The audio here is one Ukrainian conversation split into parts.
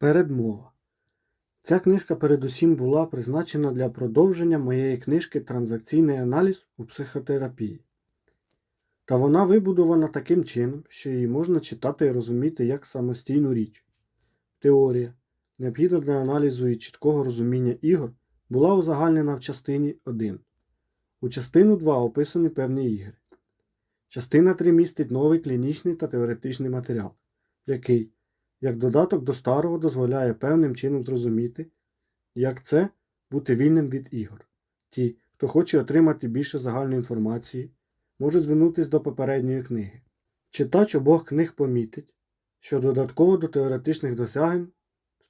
Передмова. Ця книжка передусім була призначена для продовження моєї книжки Транзакційний аналіз у психотерапії. Та вона вибудована таким чином, що її можна читати і розуміти як самостійну річ. Теорія, необхідна для аналізу і чіткого розуміння ігор, була узагальнена в частині 1. У частину 2 описані певні ігри. Частина 3 містить новий клінічний та теоретичний матеріал, який, як додаток до старого, дозволяє певним чином зрозуміти, як це бути вільним від ігор. Ті, хто хоче отримати більше загальної інформації, можуть звернутися до попередньої книги. Читач обох книг помітить, що додатково до теоретичних досягнень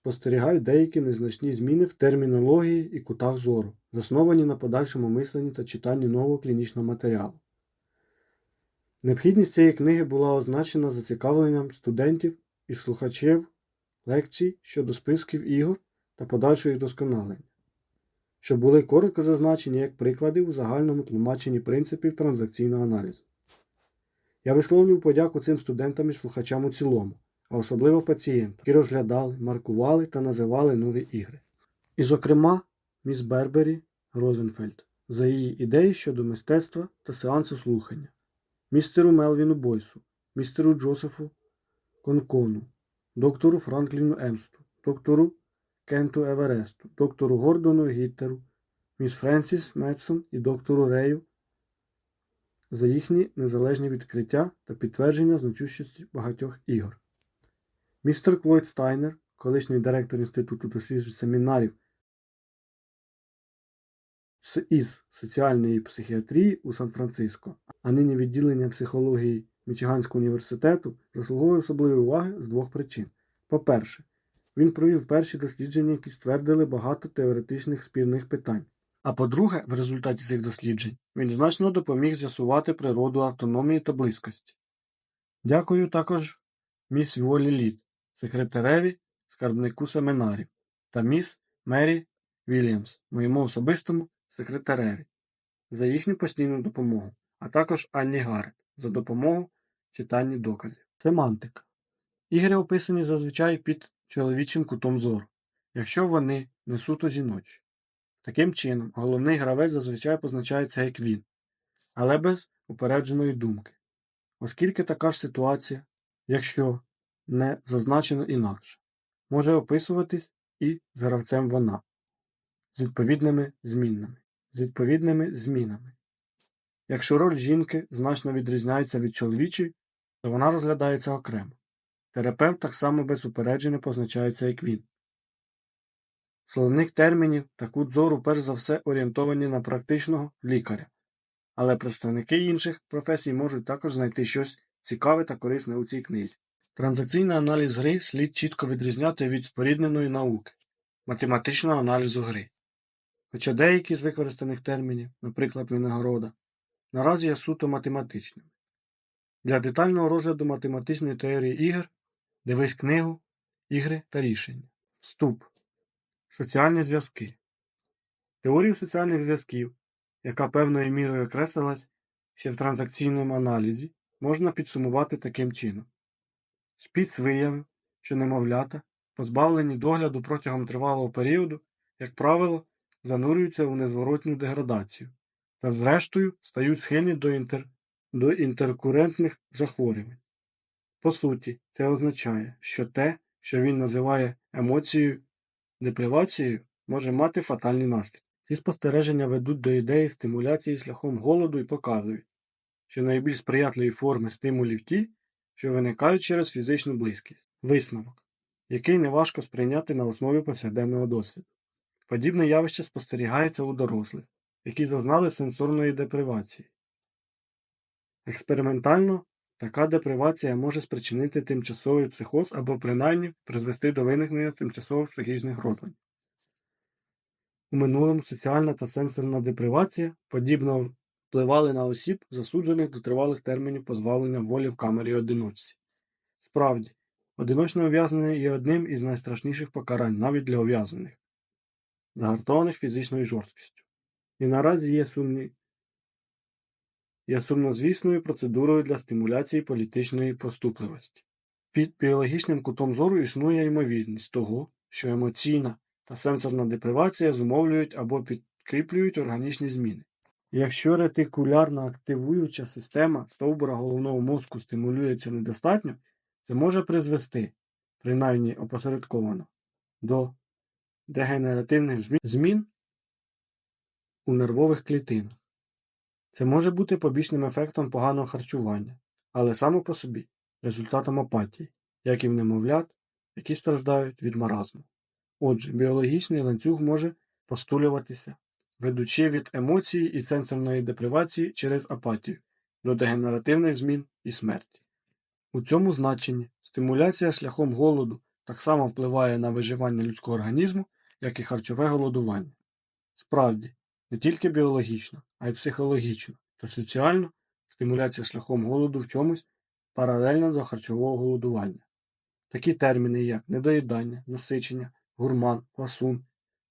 спостерігають деякі незначні зміни в термінології і кутах зору, засновані на подальшому мисленні та читанні нового клінічного матеріалу. Необхідність цієї книги була означена зацікавленням студентів і слухачів лекцій щодо списків ігор та подальшого досконалення, що були коротко зазначені як приклади у загальному тлумаченні принципів транзакційного аналізу. Я висловлюю подяку цим студентам і слухачам у цілому, а особливо пацієнтам, які розглядали, маркували та називали нові ігри. І, зокрема, міс Бербері Розенфельд за її ідеї щодо мистецтва та сеансу слухання, містеру Мелвіну Бойсу, містеру Джозефу Конкону, доктору Франкліну Емсту, доктору Кенту Евересту, доктору Гордону Гіттеру, міс Френсіс Метсон і доктору Рею за їхні незалежні відкриття та підтвердження значущості багатьох ігор. Містер Клойд Стайнер, колишній директор Інституту досліджень семінарів із соціальної психіатрії у Сан-Франциско, а нині відділення психології Мічиганського університету, заслуговує особливої уваги з двох причин. По-перше, він провів перші дослідження, які ствердили багато теоретичних спірних питань. А по-друге, в результаті цих досліджень він значно допоміг з'ясувати природу автономії та близькості. Дякую також міс Волі Лід, секретареві, скарбнику семінарів, та міс Мері Вільямс, моєму особистому секретареві, за їхню постійну допомогу, а також Анні Гарет за допомогу в читанні доказів. Семантика. Ігри описані зазвичай під чоловічим кутом зору, якщо вони не суто жіночі. Таким чином, головний гравець зазвичай позначається як він, але без упередженої думки, оскільки така ж ситуація, якщо не зазначено інакше, може описуватись і з гравцем вона з відповідними змінними, з відповідними змінами. Якщо роль жінки значно відрізняється від чоловічої, то вона розглядається окремо. Терапевт так само без упередження позначається як він. Словник термінів та кут зору перш за все орієнтовані на практичного лікаря, але представники інших професій можуть також знайти щось цікаве та корисне у цій книзі. Транзакційний аналіз гри слід чітко відрізняти від спорідненої науки, математичного аналізу гри. Хоча деякі з використаних термінів, наприклад, винагорода, наразі є суто математичними. Для детального розгляду математичної теорії ігор дивись книгу Ігри та рішення. Вступ. Соціальні зв'язки. Теорію соціальних зв'язків, яка певною мірою окреслилась ще в транзакційному аналізі, можна підсумувати таким чином. Спіц виявив, що немовлята, позбавлені догляду протягом тривалого періоду, як правило, занурюються у незворотню деградацію та, зрештою, стають схильні до, інтер... до інтеркурентних захворювань. По суті, це означає, що те, що він називає емоцією депривацією, може мати фатальні наслідки. Ці спостереження ведуть до ідеї стимуляції шляхом голоду і показують, що найбільш сприятливі форми стимулів ті, що виникають через фізичну близькість. Висновок, який неважко сприйняти на основі повсякденного досвіду. Подібне явище спостерігається у дорослих, які зазнали сенсорної депривації. Експериментально така депривація може спричинити тимчасовий психоз або принаймні призвести до виникнення тимчасових психічних розладів. У минулому соціальна та сенсорна депривація подібно впливали на осіб, засуджених до тривалих термінів позбавлення волі в камері одиночці. Справді, одиночне ув'язнення є одним із найстрашніших покарань навіть для ув'язнених, загартованих фізичною жорсткістю, і наразі є сумні є сумнозвісною процедурою для стимуляції політичної поступливості. Під біологічним кутом зору існує ймовірність того, що емоційна та сенсорна депривація зумовлюють або підкріплюють органічні зміни. Якщо ретикулярна активуюча система стовбура головного мозку стимулюється недостатньо, це може призвести, принаймні опосередковано, до дегенеративних змін- у нервових клітинах. Це може бути побічним ефектом поганого харчування, але само по собі результатом апатії, як і в немовлят, які страждають від маразму. Отже, біологічний ланцюг може постулюватися, ведучи від емоції і сенсорної депривації через апатію до дегенеративних змін і смерті. У цьому значенні стимуляція шляхом голоду так само впливає на виживання людського організму, як і харчове голодування. Справді, не тільки біологічно, а й психологічно та соціально стимуляція шляхом голоду в чомусь паралельно до харчового голодування. Такі терміни, як недоїдання, насичення, гурман, ласун,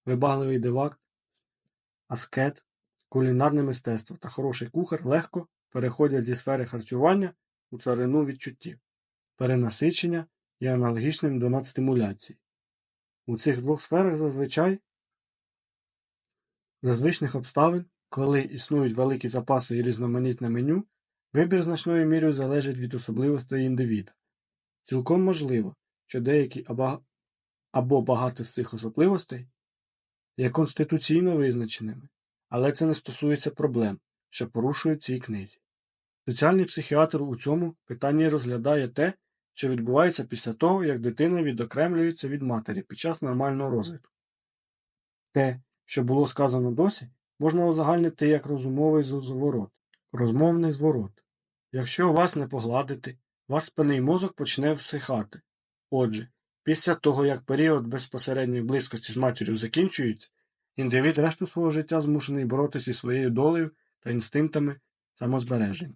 вибагливий дивак, аскет, кулінарне мистецтво та хороший кухар легко переходять зі сфери харчування у царину відчуттів, перенасичення і аналогічним до надстимуляції. У цих двох сферах зазвичай за звичних обставин, коли існують великі запаси і різноманітне меню, вибір значною мірою залежить від особливостей індивіда. Цілком можливо, що деякі або, багато з цих особливостей є конституційно визначеними, але це не стосується проблем, що порушують цій книзі. Соціальний психіатр у цьому питанні розглядає те, що відбувається після того, як дитина відокремлюється від матері під час нормального розвитку. Те, що було сказано досі, можна узагальнити як розумовий зворот, розмовний зворот. Якщо вас не погладити, ваш спинний мозок почне всихати. Отже, після того, як період безпосередньої близькості з матір'ю закінчується, індивід решту свого життя змушений боротися зі своєю долею та інстинктами самозбереження.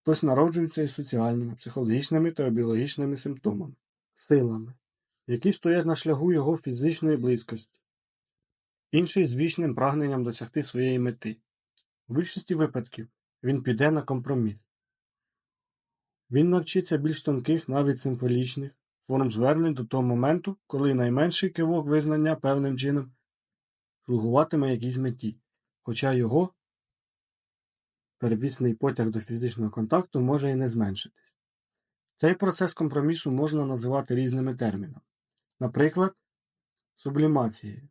Хтось народжується із соціальними, психологічними та біологічними симптомами, силами, які стоять на шляху його фізичної близькості, інший з вічним прагненням досягти своєї мети. У більшості випадків він піде на компроміс. Він навчиться більш тонких, навіть символічних, форм звернень до того моменту, коли найменший кивок визнання певним чином слугуватиме якійсь меті, хоча його первісний потяг до фізичного контакту може і не зменшитись. Цей процес компромісу можна називати різними термінами, наприклад, сублімацією,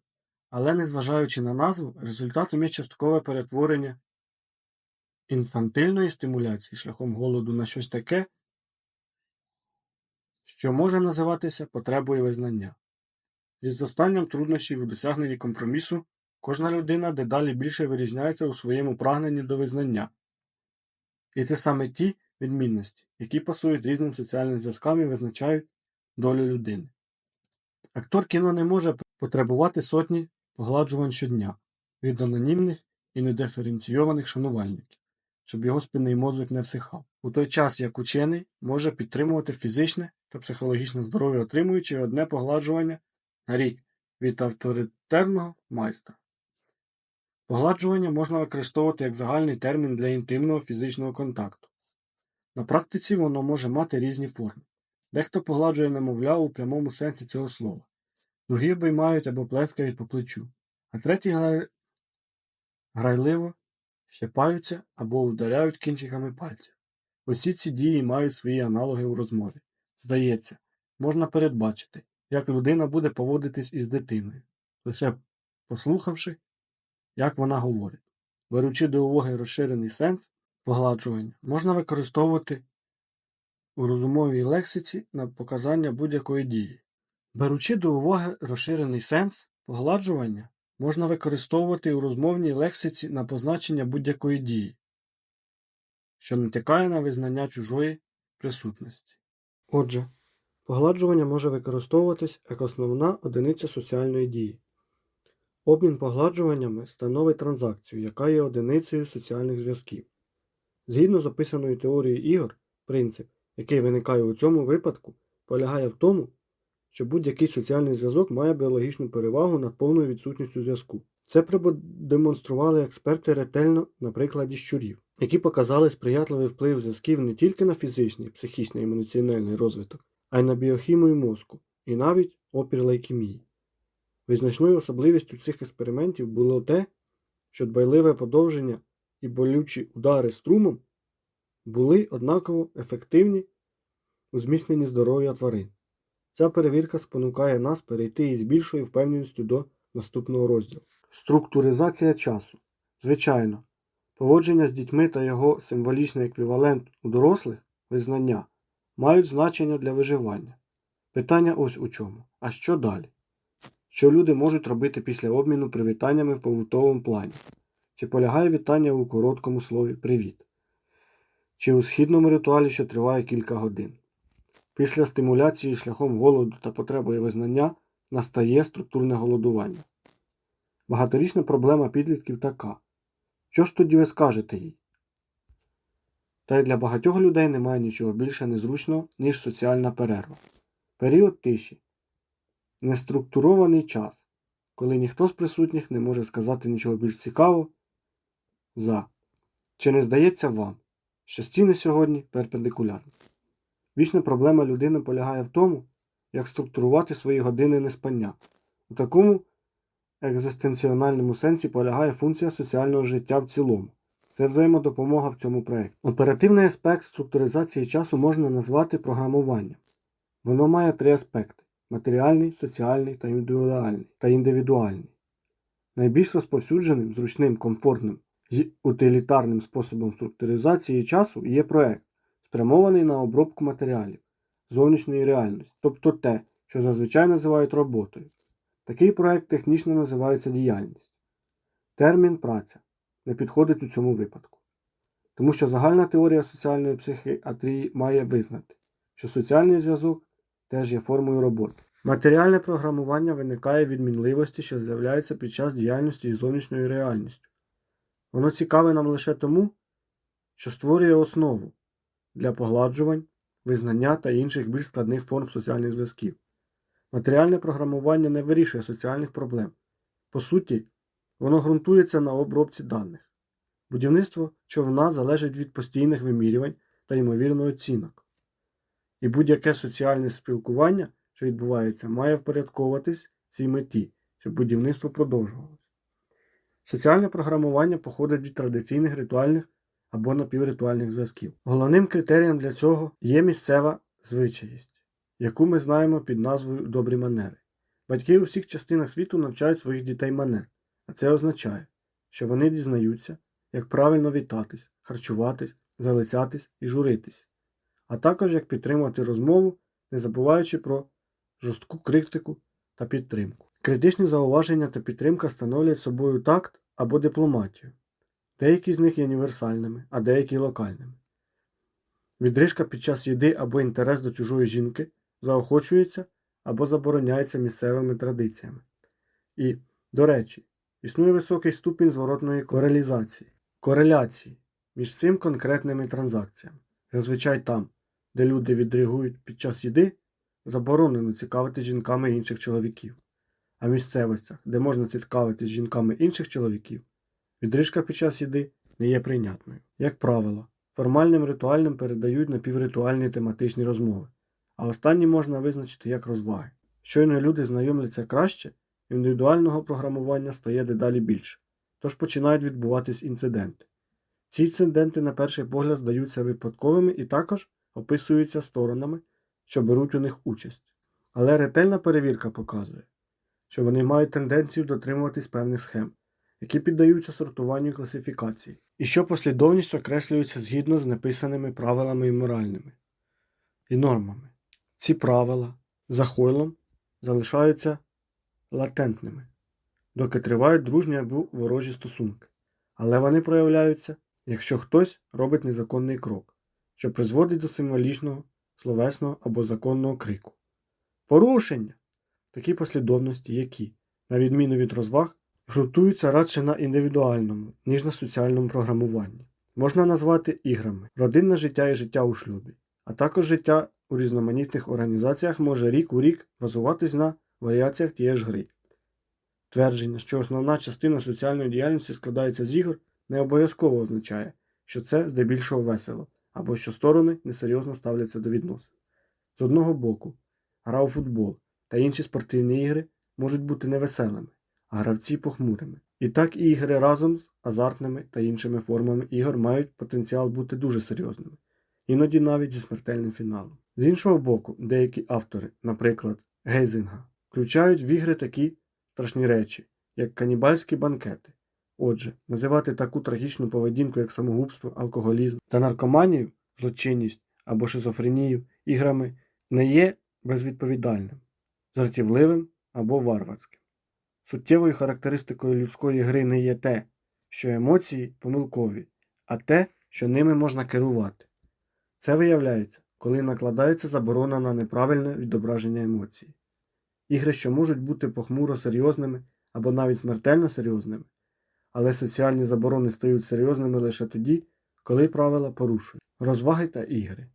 але незважаючи на назву, результатом є часткове перетворення інфантильної стимуляції шляхом голоду на щось таке, що може називатися потребою визнання. Зі зростанням труднощів у досягненні компромісу кожна людина дедалі більше вирізняється у своєму прагненні до визнання. І це саме ті відмінності, які пасують різним соціальним зв'язкам і визначають долю людини. Актор кіно не може потребувати сотні погладжувань щодня від анонімних і недиференційованих шанувальників, щоб його спинний мозок не всихав, у той час як учений може підтримувати фізичне та психологічне здоров'я, отримуючи одне погладжування на рік від авторитарного майстра. Погладжування можна використовувати як загальний термін для інтимного фізичного контакту. На практиці воно може мати різні форми. Дехто погладжує немовля у прямому сенсі цього слова, другі обіймають або плескають по плечу, а треті грайливо щепаються або ударяють кінчиками пальців. Усі ці дії мають свої аналоги у розмові. Здається, можна передбачити, як людина буде поводитись із дитиною, лише послухавши, як вона говорить. Беручи до уваги розширений сенс погладжування, можна використовувати у розумовій лексиці на показання будь-якої дії. Беручи до уваги розширений сенс погладжування, можна використовувати у розмовній лексиці на позначення будь-якої дії, що натякає на визнання чужої присутності. Отже, погладжування може використовуватись як основна одиниця соціальної дії. Обмін погладжуваннями становить транзакцію, яка є одиницею соціальних зв'язків. Згідно з описаною теорією ігор, принцип, який виникає у цьому випадку, полягає в тому, що будь-який соціальний зв'язок має біологічну перевагу над повною відсутністю зв'язку. Це продемонстрували експерти ретельно на прикладі щурів, які показали сприятливий вплив зв'язків не тільки на фізичний, психічний і емоціональний розвиток, а й на біохімію мозку, і навіть опір лейкемії. Визначною особливістю цих експериментів було те, що дбайливе подовження і болючі удари струмом були однаково ефективні у зміцненні здоров'я тварин. Ця перевірка спонукає нас перейти із більшою впевненістю до наступного розділу. Структуризація часу. Звичайно, поводження з дітьми та його символічний еквівалент у дорослих визнання мають значення для виживання. Питання ось у чому. А що далі? Що люди можуть робити після обміну привітаннями в побутовому плані? Чи полягає вітання у короткому слові Привіт? Чи у східному ритуалі, що триває кілька годин? Після стимуляції шляхом голоду та потребою визнання настає структурне голодування. Багаторічна проблема підлітків така. Що ж тоді ви скажете їй? Та й для багатьох людей немає нічого більше незручного, ніж соціальна перерва. Період тиші. Неструктурований час, коли ніхто з присутніх не може сказати нічого більш цікавого за. Чи не здається вам, що стіни сьогодні перпендикулярні? Вічна проблема людини полягає в тому, як структурувати свої години неспання. У такому екзистенціональному сенсі полягає функція соціального життя в цілому. Це взаємодопомога в цьому проєкті. Оперативний аспект структуризації часу можна назвати програмуванням. Воно має три аспекти: матеріальний, соціальний та індивідуальний. Та індивідуальний. Найбільш розповсюдженим, зручним, комфортним і утилітарним способом структуризації часу є проект, спрямований на обробку матеріалів, зовнішньої реальності, тобто те, що зазвичай називають роботою. Такий проект технічно називається діяльність. Термін праця не підходить у цьому випадку. Тому що загальна теорія соціальної психіатрії має визнати, що соціальний зв'язок теж є формою роботи. Матеріальне програмування виникає від мінливості, що з'являється під час діяльності із зовнішньою реальністю. Воно цікаве нам лише тому, що створює основу для погладжувань, визнання та інших більш складних форм соціальних зв'язків. Матеріальне програмування не вирішує соціальних проблем. По суті, воно ґрунтується на обробці даних. Будівництво човна залежить від постійних вимірювань та ймовірно оцінок. І будь-яке соціальне спілкування, що відбувається, має впорядковуватись цій меті, щоб будівництво продовжувалося. Соціальне програмування походить від традиційних ритуальних або напівритуальних зв'язків. Головним критерієм для цього є місцева звичаїсть, яку ми знаємо під назвою добрі манери. Батьки у всіх частинах світу навчають своїх дітей манер, а це означає, що вони дізнаються, як правильно вітатись, харчуватись, залицятись і журитись, а також як підтримувати розмову, не забуваючи про жорстку критику та підтримку. Критичні зауваження та підтримка становлять собою такт або дипломатію. Деякі з них є універсальними, а деякі локальними. Відрижка під час їди або інтерес до чужої жінки заохочується або забороняється місцевими традиціями. І, до речі, існує високий ступінь зворотної корелізації, кореляції між цим конкретними транзакціями. Зазвичай там, де люди відреагують під час їди, заборонено цікавити жінками інших чоловіків, а місцевостях, де можна цікавитись жінками інших чоловіків, відрижка під час їди не є прийнятною. Як правило, формальним ритуальним передають напівритуальні тематичні розмови, а останні можна визначити як розваги. Щойно люди знайомляться краще, індивідуального програмування стає дедалі більше, тож починають відбуватись інциденти. Ці інциденти, на перший погляд, здаються випадковими і також описуються сторонами, що беруть у них участь. Але ретельна перевірка показує, що вони мають тенденцію дотримуватись певних схем, які піддаються сортуванню класифікації, і що послідовність окреслюється згідно з написаними правилами і моральними і нормами. Ці правила за хойлом залишаються латентними, доки тривають дружні або ворожі стосунки, але вони проявляються, якщо хтось робить незаконний крок, що призводить до символічного, словесного або законного крику. Порушення такі послідовності, які, на відміну від розваг, ґрунтуються радше на індивідуальному, ніж на соціальному програмуванні. Можна назвати іграми родинне життя і життя у шлюбі, а також життя у різноманітних організаціях може рік у рік базуватись на варіаціях тієї ж гри. Твердження, що основна частина соціальної діяльності складається з ігор, не обов'язково означає, що це здебільшого весело, або що сторони несерйозно ставляться до відносин. З одного боку, гра у футбол та інші спортивні ігри можуть бути невеселими, гравці похмурими. І так і ігри разом з азартними та іншими формами ігор мають потенціал бути дуже серйозними, іноді навіть зі смертельним фіналом. З іншого боку, деякі автори, наприклад, Гейзинга, включають в ігри такі страшні речі, як канібальські банкети. Отже, називати таку трагічну поведінку, як самогубство, алкоголізм та наркоманію, злочинність або шизофренію іграми не є безвідповідальним, жартівливим або варварським. Суттєвою характеристикою людської гри не є те, що емоції помилкові, а те, що ними можна керувати. Це виявляється, коли накладається заборона на неправильне відображення емоцій. Ігри, що можуть бути похмуро серйозними або навіть смертельно серйозними, але соціальні заборони стають серйозними лише тоді, коли правила порушують. Розваги та ігри.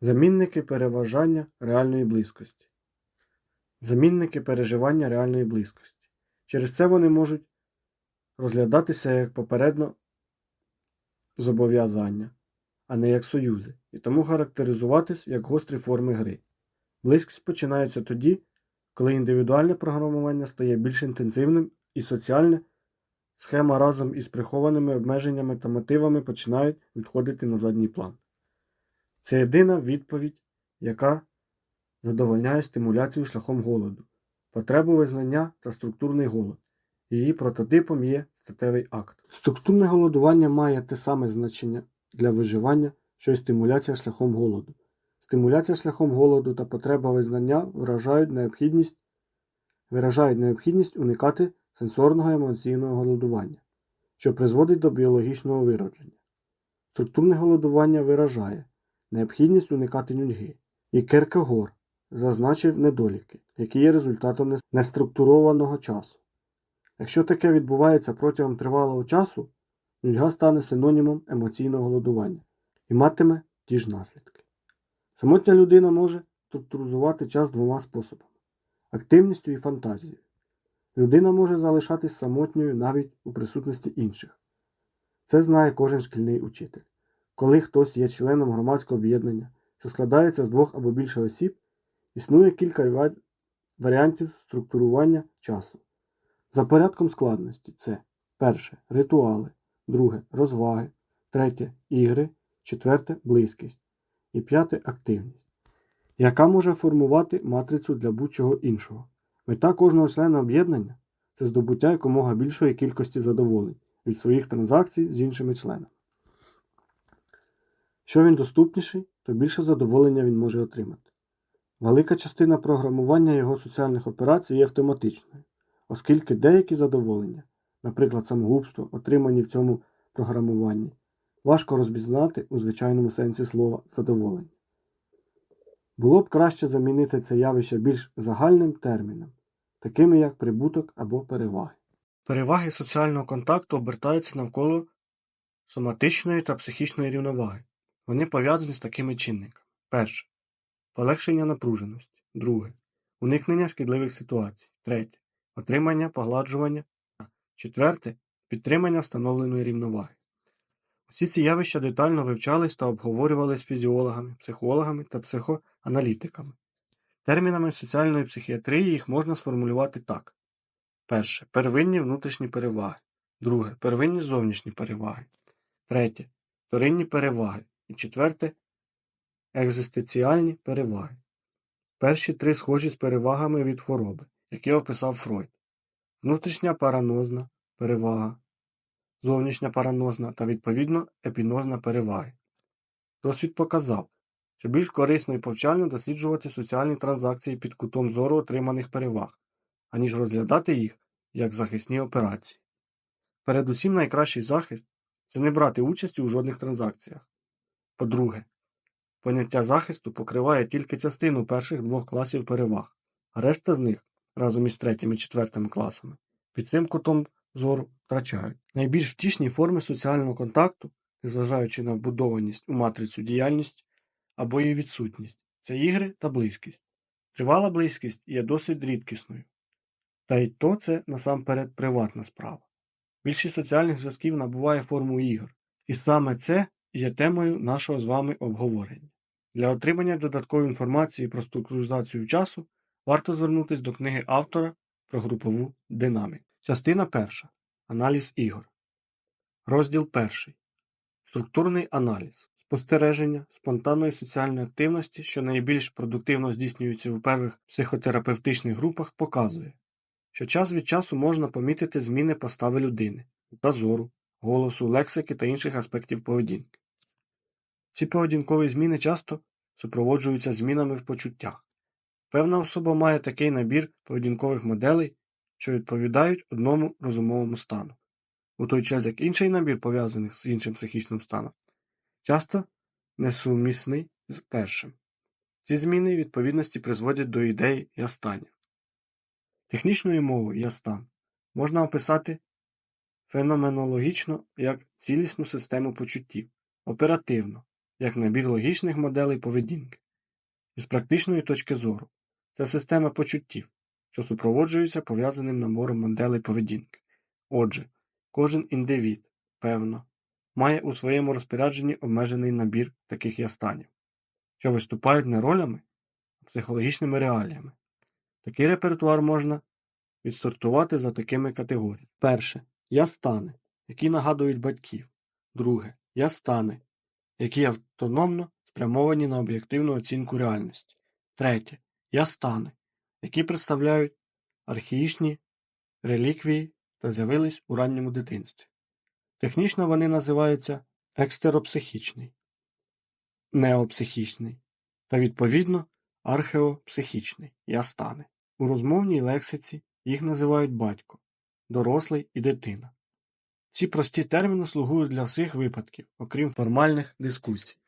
Замінники переважання реальної близькості. Замінники переживання реальної близькості. Через це вони можуть розглядатися як попередньо зобов'язання, а не як союзи, і тому характеризуватись як гострі форми гри. Близькість починається тоді, коли індивідуальне програмування стає більш інтенсивним і соціальне схема разом із прихованими обмеженнями та мотивами починають відходити на задній план. Це єдина відповідь, яка задовольняє стимуляцію шляхом голоду, потребу визнання та структурний голод. Її прототипом є статевий акт. Структурне голодування має те саме значення для виживання, що й стимуляція шляхом голоду. Стимуляція шляхом голоду та потреба визнання вражають необхідність, виражають необхідність уникати сенсорного емоційного голодування, що призводить до біологічного виродження. Структурне голодування виражає необхідність уникати нудьги. І Керкегор зазначив недоліки, які є результатом неструктурованого часу. Якщо таке відбувається протягом тривалого часу, нудьга стане синонімом емоційного голодування і матиме ті ж наслідки. Самотня людина може структуризувати час двома способами активністю і фантазією. Людина може залишатись самотньою навіть у присутності інших. Це знає кожен шкільний учитель. Коли хтось є членом громадського об'єднання, що складається з двох або більше осіб, існує кілька варіантів структурування часу. За порядком складності це перше ритуали, друге розваги, третє ігри, четверте близькість і п'яте активність, яка може формувати матрицю для будь-чого іншого. Мета кожного члена об'єднання це здобуття якомога більшої кількості задоволень від своїх транзакцій з іншими членами. Що він доступніший, то більше задоволення він може отримати. Велика частина програмування його соціальних операцій є автоматичною, оскільки деякі задоволення, наприклад, самогубство, отримані в цьому програмуванні, важко розпізнати у звичайному сенсі слова задоволення. Було б краще замінити це явище більш загальним терміном, такими як прибуток або переваги. Переваги соціального контакту обертаються навколо соматичної та психічної рівноваги. Вони пов'язані з такими чинниками. Перше. Полегшення напруженості. Друге. Уникнення шкідливих ситуацій. Третє. Отримання погладжування. Четверте. Підтримання встановленої рівноваги. Усі ці явища детально вивчались та обговорювались фізіологами, психологами та психоаналітиками. Термінами соціальної психіатрії їх можна сформулювати так: перше первинні внутрішні переваги, друге первинні зовнішні переваги, третє вторинні переваги і четверте екзистенціальні переваги. Перші три схожі з перевагами від хвороби, які описав Фройд: внутрішня паранозна перевага, зовнішня паранозна та відповідно епінозна переваги. Досвід показав, що більш корисно і повчально досліджувати соціальні транзакції під кутом зору отриманих переваг, аніж розглядати їх як захисні операції. Передусім найкращий захист це не брати участі у жодних транзакціях. По-друге, поняття захисту покриває тільки частину перших двох класів переваг, а решта з них, разом із третім і четвертим класами, під цим кутом зору втрачають. Найбільш втішні форми соціального контакту, незважаючи на вбудованість у матрицю діяльність або її відсутність, це ігри та близькість. Тривала близькість є досить рідкісною. Та й то це насамперед приватна справа. Більшість соціальних зв'язків набуває форму ігор, і саме це є темою нашого з вами обговорення. Для отримання додаткової інформації про структуризацію часу варто звернутися до книги автора про групову динаміку. Частина перша. Аналіз ігор. Розділ перший. Структурний аналіз. Спостереження спонтанної соціальної активності, що найбільш продуктивно здійснюється у первих психотерапевтичних групах, показує, що час від часу можна помітити зміни постави людини, та зору, голосу, лексики та інших аспектів поведінки. Ці поведінкові зміни часто супроводжуються змінами в почуттях. Певна особа має такий набір поведінкових моделей, що відповідають одному розумовому стану, у той час як інший набір, пов'язаних з іншим психічним станом, часто несумісний з першим. Ці зміни відповідності призводять до ідеї «я станів». Технічною мовою «я стан» можна описати феноменологічно як цілісну систему почуттів, оперативно, як набір логічних моделей поведінки. Із практичної точки зору, це система почуттів, що супроводжується пов'язаним набором моделей поведінки. Отже, кожен індивід, певно, має у своєму розпорядженні обмежений набір таких я-станів, що виступають не ролями, а психологічними реаліями. Такий репертуар можна відсортувати за такими категоріями. Перше. Я-стани, які нагадують батьків. Друге. Я-стани, які автономно спрямовані на об'єктивну оцінку реальності. Третє. Я-стани, які представляють архаїчні реліквії та з'явились у ранньому дитинстві. Технічно вони називаються екстеропсихічний, неопсихічний та, відповідно, археопсихічний я-стани. У розмовній лексиці їх називають батько, дорослий і дитина. Ці прості терміни слугують для всіх випадків, окрім формальних дискусій.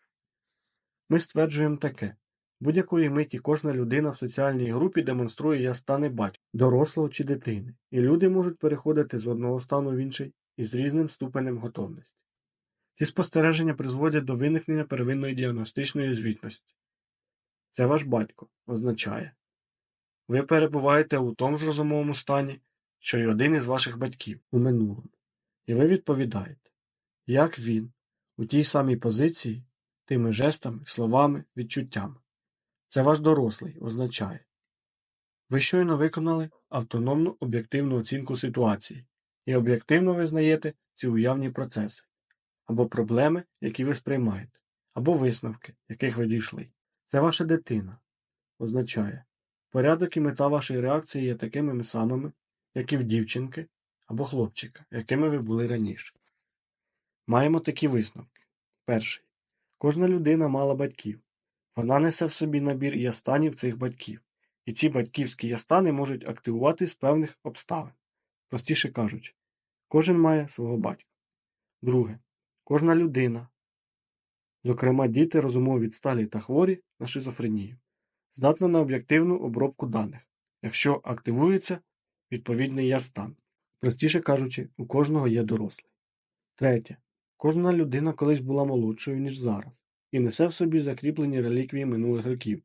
Ми стверджуємо таке будь-якої миті кожна людина в соціальній групі демонструє я стани батька, дорослого чи дитини, і люди можуть переходити з одного стану в інший із різним ступенем готовності. Ці спостереження призводять до виникнення первинної діагностичної звітності. Це ваш батько означає ви перебуваєте у тому ж розумовому стані, що й один із ваших батьків у минулому. І ви відповідаєте, як він, у тій самій позиції, тими жестами, словами, відчуттями. Це ваш дорослий означає. Ви щойно виконали автономну об'єктивну оцінку ситуації і об'єктивно визнаєте ці уявні процеси, або проблеми, які ви сприймаєте, або висновки, яких ви дійшли. Це ваша дитина означає. Порядок і мета вашої реакції є такими самими, як і в дівчинки або хлопчика, якими ви були раніше. Маємо такі висновки. Перший. Кожна людина мала батьків. Вона несе в собі набір ястанів цих батьків, і ці батьківські ястани можуть активувати з певних обставин. Простіше кажучи, кожен має свого батька. Друге. Кожна людина, зокрема діти розумово відсталі та хворі на шизофренію, здатна на об'єктивну обробку даних, якщо активується відповідний я-стан. Простіше кажучи, у кожного є дорослий. Третє. Кожна людина колись була молодшою, ніж зараз, і несе в собі закріплені реліквії минулих років,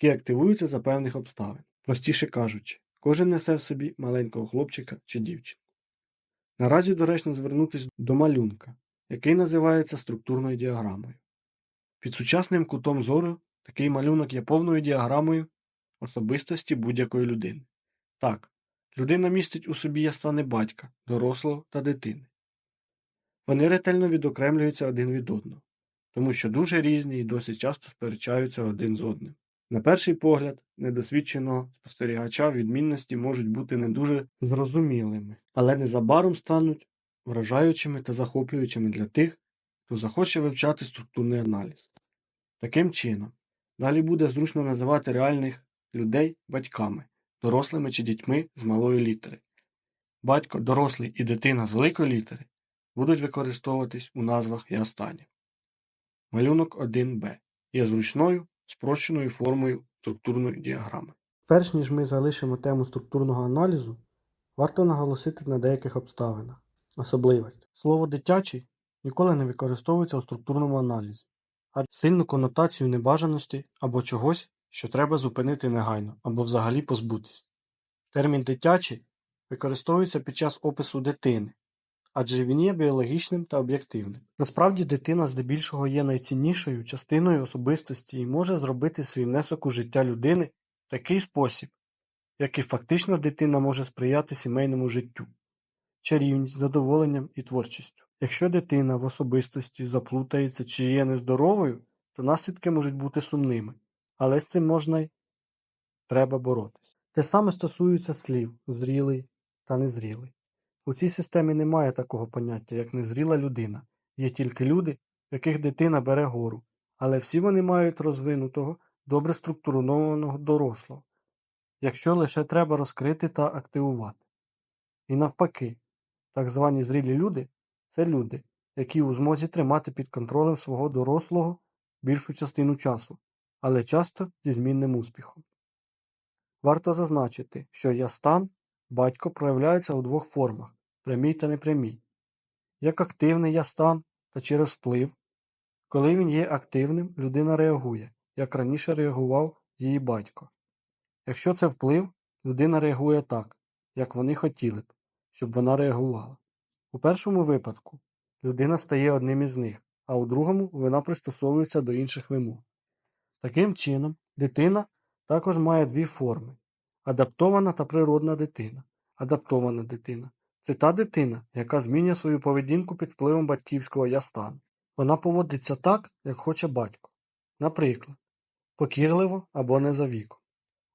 які активуються за певних обставин. Простіше кажучи, кожен несе в собі маленького хлопчика чи дівчинку. Наразі доречно звернутися до малюнка, який називається структурною діаграмою. Під сучасним кутом зору такий малюнок є повною діаграмою особистості будь-якої людини. Так, людина містить у собі ястани батька, дорослого та дитини. Вони ретельно відокремлюються один від одного, тому що дуже різні і досить часто сперечаються один з одним. На перший погляд, недосвідченого спостерігача відмінності можуть бути не дуже зрозумілими, але незабаром стануть вражаючими та захоплюючими для тих, хто захоче вивчати структурний аналіз. Таким чином, далі буде зручно називати реальних людей батьками, дорослими чи дітьми з малої літери. Батько, дорослий і дитина з великої літери будуть використовуватись у назвах і останніх. Малюнок 1Б є зручною, спрощеною формою структурної діаграми. Перш ніж ми залишимо тему структурного аналізу, варто наголосити на деяких обставинах. Особливість. Слово дитячий ніколи не використовується у структурному аналізі, а сильну конотацію небажаності або чогось, що треба зупинити негайно або взагалі позбутись. Термін дитячий використовується під час опису дитини, адже він є біологічним та об'єктивним. Насправді дитина здебільшого є найціннішою частиною особистості і може зробити свій внесок у життя людини в такий спосіб, який фактично дитина може сприяти сімейному життю, чарівність, задоволенням і творчістю. Якщо дитина в особистості заплутається чи є нездоровою, то наслідки можуть бути сумними, але з цим можна й треба боротися. Те саме стосується слів зрілий та незрілий. У цій системі немає такого поняття, як незріла людина. Є тільки люди, яких дитина бере гору, але всі вони мають розвинутого, добре структурованого дорослого, якщо лише треба розкрити та активувати. І навпаки, так звані зрілі люди це люди, які у змозі тримати під контролем свого дорослого більшу частину часу, але часто зі змінним успіхом. Варто зазначити, що я-стан батько проявляється у двох формах прямій та непрямій. Як активний я-стан та через вплив. Коли він є активним, людина реагує, як раніше реагував її батько. Якщо це вплив, людина реагує так, як вони хотіли б, щоб вона реагувала. У першому випадку людина стає одним із них, а у другому вона пристосовується до інших вимог. Таким чином, дитина також має дві форми адаптована та природна дитина. Адаптована дитина це та дитина, яка змінює свою поведінку під впливом батьківського я стану. Вона поводиться так, як хоче батько. Наприклад, покірливо або не за віком.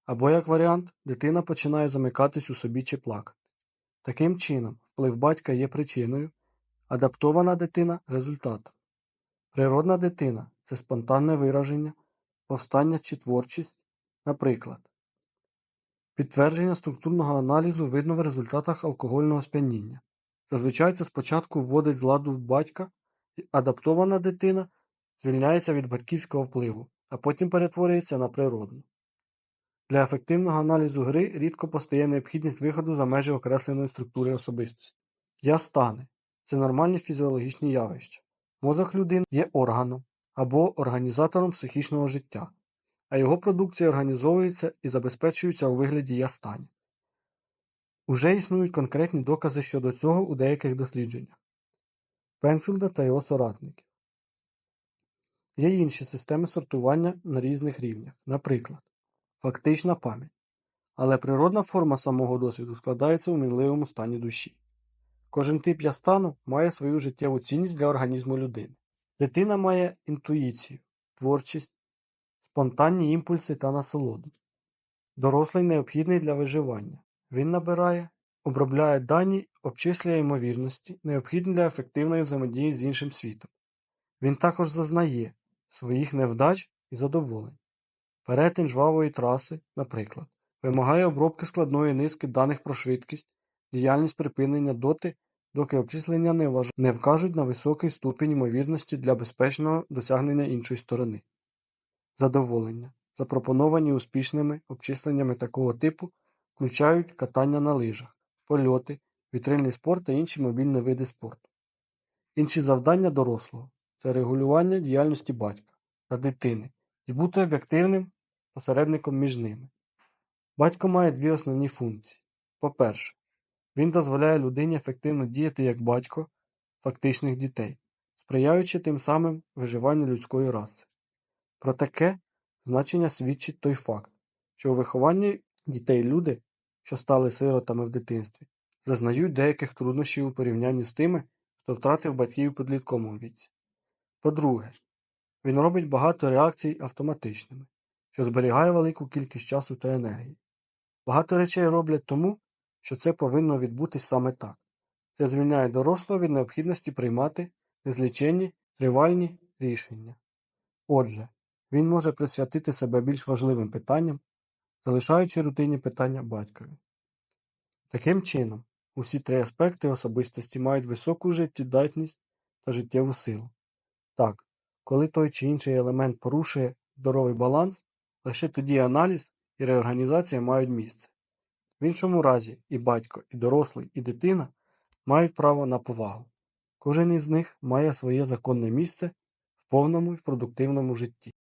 Або, як варіант, дитина починає замикатись у собі чи плакати. Таким чином, вплив батька є причиною, адаптована дитина результатом. Природна дитина це спонтанне вираження, повстання чи творчість, наприклад. Підтвердження структурного аналізу видно в результатах алкогольного сп'яніння. Зазвичай це спочатку вводить з ладу батька, і адаптована дитина звільняється від батьківського впливу, а потім перетворюється на природну. Для ефективного аналізу гри рідко постає необхідність виходу за межі окресленої структури особистості. Я стане це нормальні фізіологічні явища. Мозок людини є органом або організатором психічного життя, а його продукція організовується і забезпечується у вигляді я. Уже існують конкретні докази щодо цього у деяких дослідженнях Пенфілда та його соратників. Є інші системи сортування на різних рівнях, наприклад, фактична пам'ять. Але природна форма самого досвіду складається у мінливому стані душі. Кожен тип я стану має свою життєву цінність для організму людини. Дитина має інтуїцію, творчість, спонтанні імпульси та насолоду. Дорослий необхідний для виживання. Він набирає, обробляє дані, обчислює ймовірності, необхідні для ефективної взаємодії з іншим світом. Він також зазнає своїх невдач і задоволень. Перетин жвавої траси, наприклад, вимагає обробки складної низки даних про швидкість, діяльність припинення доти, доки обчислення не, вкажуть на високий ступінь ймовірності для безпечного досягнення іншої сторони. Задоволення, запропоновані успішними обчисленнями такого типу, включають катання на лижах, польоти, вітрильний спорт та інші мобільні види спорту. Інші завдання дорослого це регулювання діяльності батька та дитини і бути об'єктивним посередником між ними. Батько має дві основні функції. По-перше, він дозволяє людині ефективно діяти як батько фактичних дітей, сприяючи тим самим виживанню людської раси. Про таке значення свідчить той факт, що у вихованні дітей люди, що стали сиротами в дитинстві, зазнають деяких труднощів у порівнянні з тими, хто втратив батьків у підлітковому віці. По-друге, він робить багато реакцій автоматичними, що зберігає велику кількість часу та енергії. Багато речей роблять тому, що це повинно відбутись саме так. Це звільняє дорослого від необхідності приймати незліченні тривальні рішення. Отже, він може присвятити себе більш важливим питанням, залишаючи рутинні питання батькові. Таким чином, усі три аспекти особистості мають високу життєдатність та життєву силу. Так, коли той чи інший елемент порушує здоровий баланс, лише тоді аналіз і реорганізація мають місце. В іншому разі і батько, і дорослий, і дитина мають право на повагу. Кожен із них має своє законне місце в повному і продуктивному житті.